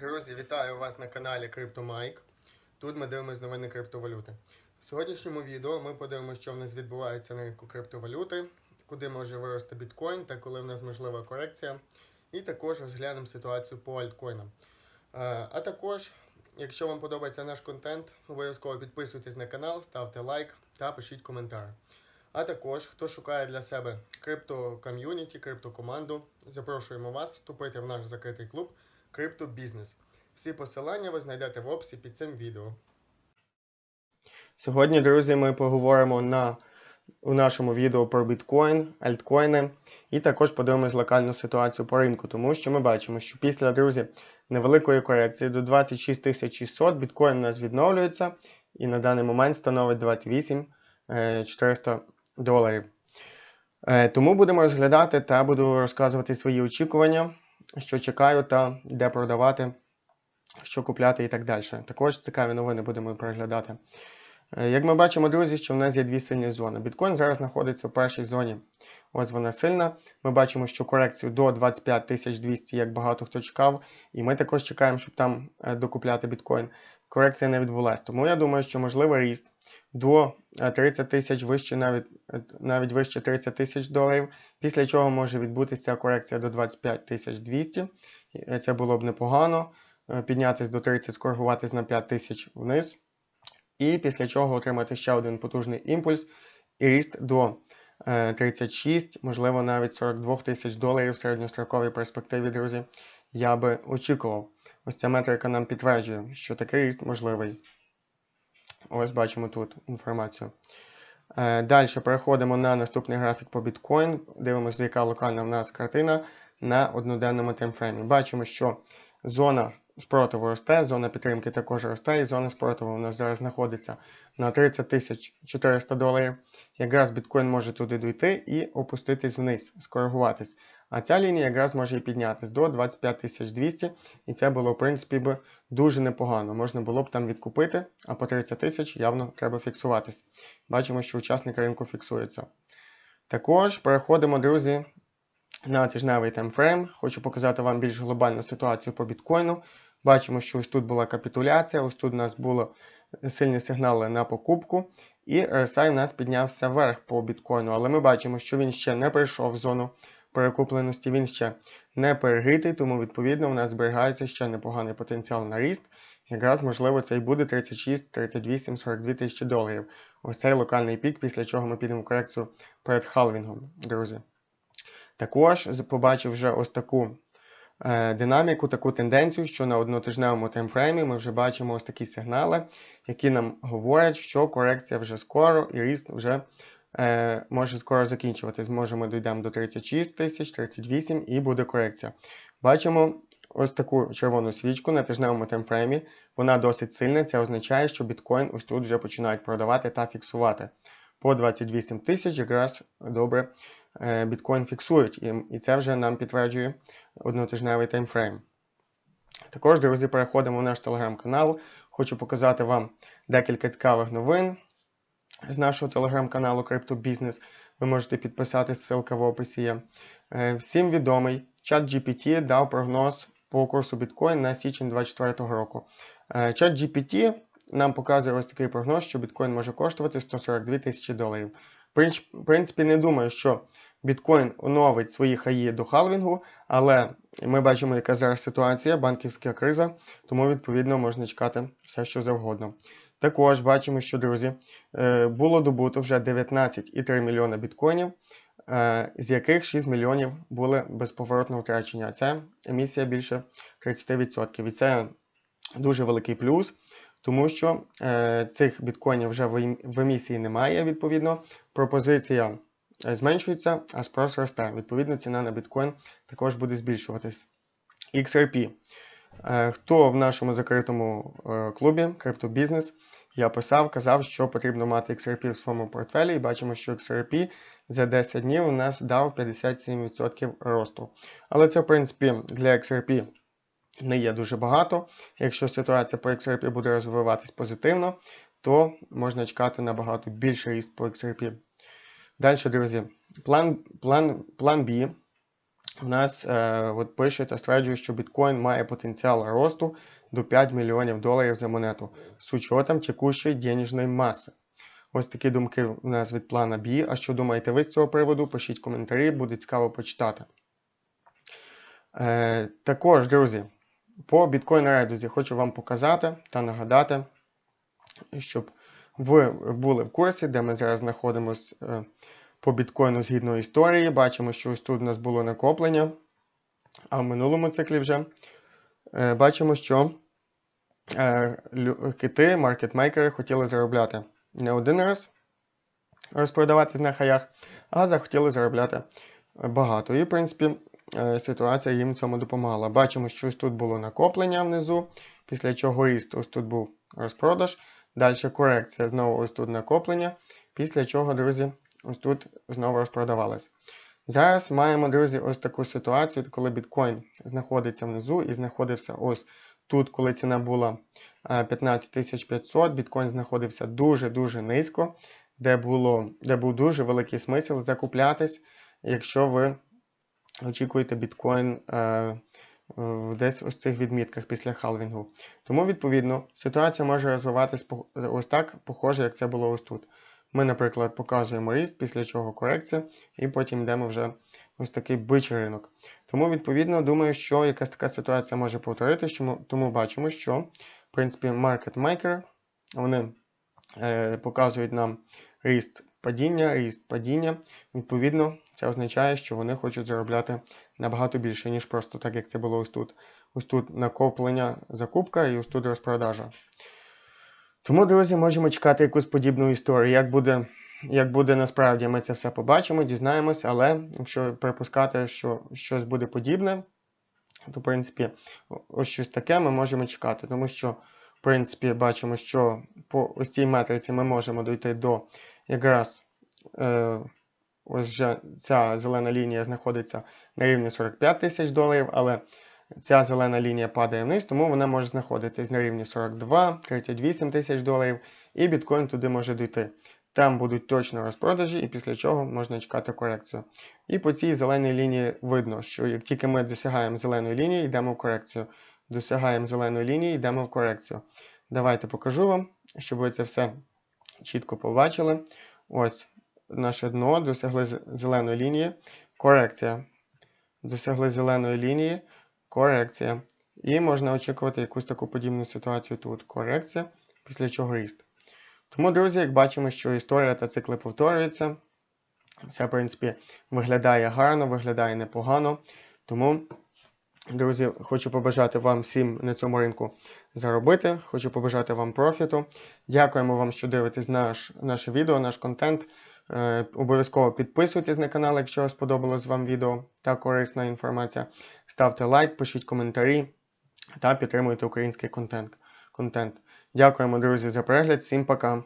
Друзі, вітаю вас на каналі CryptoMike. Тут ми дивимося новини криптовалюти. В сьогоднішньому відео ми подивимося, що в нас відбувається на ринку криптовалюти, куди може вирости біткоін та коли в нас можлива корекція. І також розглянемо ситуацію по альткоїнам. Е, А також, якщо вам подобається наш контент, обов'язково підписуйтесь на канал, ставте лайк та пишіть коментар. А також, хто шукає для себе крипто-ком'юніті, криптокоманду, запрошуємо вас вступити в наш закритий клуб Криптобізнес. Всі посилання ви знайдете в описі під цим відео. Сьогодні, друзі, ми поговоримо на, у нашому відео про біткоін, альткоїни і також подивимось локальну ситуацію по ринку, тому що ми бачимо, що після, друзі, невеликої корекції до 26 600 біткоін у нас відновлюється і на даний момент становить 28 е, 400 доларів. Е, Тому будемо розглядати та буду розказувати свої очікування, що чекаю та де продавати, що купляти і так далі. Також цікаві новини будемо переглядати. Е, Як ми бачимо, друзі, що в нас є дві сильні зони. Біткоін зараз знаходиться в першій зоні. Ось вона сильна. Ми бачимо, що корекцію до 25 200, як багато хто чекав, і ми також чекаємо, щоб там е, докупляти біткоін. Корекція не відбулася. Тому я думаю, що можливий ріст до е, 30 тисяч вище, навіть, е, навіть вище 30 тисяч доларів, після чого може відбутися корекція до 25 тисяч 200. Е, Це було б непогано. Е, Піднятись до 30, скоригуватись на 5 тисяч вниз. І після чого отримати ще один потужний імпульс і ріст до е, 36, можливо, навіть 42 тисяч доларів в середньостроковій перспективі, друзі, я би очікував. Ось ця метрика нам підтверджує, що такий ріст можливий. Ось бачимо тут інформацію. Е, Далі переходимо на наступний графік по біткоін. Дивимося, яка локальна в нас картина на одноденному таймфреймі. Бачимо, що зона спротиву росте, зона підтримки також росте, і зона спротиву у нас зараз знаходиться на 30 400 доларів. Якраз біткоін може туди дійти і опуститись вниз, скоригуватись. А ця лінія якраз може і піднятись до 25 200, і це було, в принципі, би дуже непогано. Можна було б там відкупити, а по 30 тисяч явно треба фіксуватись. Бачимо, що учасники ринку фіксуються. Також переходимо, друзі, на тижневий таймфрейм. Хочу показати вам більш глобальну ситуацію по біткоїну. Бачимо, що ось тут була капітуляція, ось тут у нас були сильні сигнали на покупку, і RSI у нас піднявся вверх по біткоїну, але ми бачимо, що він ще не прийшов в зону перекупленості, він ще не перегрітий, тому відповідно у нас зберігається ще непоганий потенціал на ріст. Якраз, можливо, це і буде 36, 38, 42 тисячі доларів. Ось цей локальний пік, після чого ми підемо в корекцію перед халвінгом, друзі. Також побачив вже ось таку е, динаміку, таку тенденцію, що на однотижневому таймфреймі ми вже бачимо ось такі сигнали, які нам говорять, що корекція вже скоро і ріст вже е, може скоро закінчуватись. Може ми дійдемо до 36 тисяч, 38 і буде корекція. Бачимо ось таку червону свічку на тижневому таймфреймі. Вона досить сильна. Це означає, що біткоін ось тут вже починають продавати та фіксувати. По 28 тисяч якраз добре е, біткоін фіксують, і, і це вже нам підтверджує однотижневий таймфрейм. Також, друзі, переходимо в наш телеграм-канал. Хочу показати вам декілька цікавих новин з нашого телеграм-каналу CryptoBusiness. Ви можете підписатись, ссылка в описі є. Е, Всім відомий ChatGPT дав прогноз по курсу біткоін на січень 2024 року. Е, ChatGPT нам показує ось такий прогноз, що біткоін може коштувати 142 тисячі доларів. В принципі, не думаю, що біткоін оновить свої хаї до халвінгу, але ми бачимо, яка зараз ситуація, банківська криза, тому відповідно можна чекати все, що завгодно. Також бачимо, що, друзі, е, було добуто вже 19,3 мільйона біткоїнів, е, з яких 6 мільйонів були безповоротно втрачені. Це емісія більше 30%. І це дуже великий плюс, тому що е, цих біткоїнів вже в ем- емісії немає, відповідно, пропозиція зменшується, а спрос росте. Відповідно, ціна на біткоін також буде збільшуватись. XRP. Е, Хто в нашому закритому е, клубі криптобізнес, я писав, казав, що потрібно мати XRP в своєму портфелі, і бачимо, що XRP за 10 днів у нас дав 57% росту. Але це, в принципі, для XRP не є дуже багато. Якщо ситуація по XRP буде розвиватись позитивно, то можна чекати набагато більший ріст по XRP. Далі, друзі, план, план, план B у нас е, от пише та стверджує, що біткоін має потенціал росту до 5 мільйонів доларів за монету з учетом текущої денежної маси. Ось такі думки у нас від плана B. А що думаєте ви з цього приводу? Пишіть коментарі, буде цікаво почитати. Е, також, друзі, по біткоін рейдузі хочу вам показати та нагадати, щоб ви були в курсі, де ми зараз знаходимося е, по біткоїну згідно історії. Бачимо, що ось тут у нас було накоплення, а в минулому циклі вже е, бачимо, що е, кити, маркетмейкери хотіли заробляти не один раз, розпродаватись на хаях, а захотіли заробляти багато. І, в принципі, е, ситуація їм цьому допомагала. Бачимо, що ось тут було накоплення внизу, після чого ріст, ось тут був розпродаж. Далі корекція, знову ось тут накоплення, після чого, друзі, ось тут знову розпродавалось. Зараз маємо, друзі, ось таку ситуацію, коли біткоін знаходиться внизу і знаходився ось тут, коли ціна була е, 15500, біткоін знаходився дуже-дуже низько, де, було, де був дуже великий смисл закуплятись, якщо ви очікуєте біткоін е, е, десь ось цих відмітках після халвінгу. Тому, відповідно, ситуація може розвиватись ось так, похоже, як це було ось тут. Ми, наприклад, показуємо ріст, після чого корекція, і потім йдемо вже ось такий бичий ринок. Тому, відповідно, думаю, що якась така ситуація може повторитися, тому бачимо, що, в принципі, maker, вони е, показують нам ріст падіння, ріст падіння. Відповідно, це означає, що вони хочуть заробляти набагато більше, ніж просто так, як це було ось тут. Ось тут накоплення, закупка і ось тут розпродажа. Тому, друзі, можемо чекати якусь подібну історію. Як буде, як буде насправді, ми це все побачимо, дізнаємось, але якщо припускати, що щось буде подібне, то, в принципі, ось щось таке ми можемо чекати, тому що, в принципі, бачимо, що по ось цій метриці ми можемо дійти до якраз е, ось вже ця зелена лінія знаходиться на рівні 45 тисяч доларів, але ця зелена лінія падає вниз, тому вона може знаходитись на рівні 42-38 тисяч доларів, і біткоін туди може дійти. Там будуть точно розпродажі, і після чого можна чекати корекцію. І по цій зеленій лінії видно, що як тільки ми досягаємо зеленої лінії, йдемо в корекцію. Досягаємо зеленої лінії, йдемо в корекцію. Давайте покажу вам, щоб ви це все чітко побачили. Ось наше дно, досягли зеленої лінії, корекція. Досягли зеленої лінії, корекція. І можна очікувати якусь таку подібну ситуацію тут. Корекція, після чого ріст. Тому, друзі, як бачимо, що історія та цикли повторюються. Це, в принципі, виглядає гарно, виглядає непогано. Тому, друзі, хочу побажати вам всім на цьому ринку заробити. Хочу побажати вам профіту. Дякуємо вам, що дивитесь наш, наше відео, наш контент. Е, обов'язково підписуйтесь на канал, якщо сподобалось вам відео та корисна інформація. Ставте лайк, пишіть коментарі та підтримуйте український контент. Дякуємо, друзі, за перегляд. Всім пока!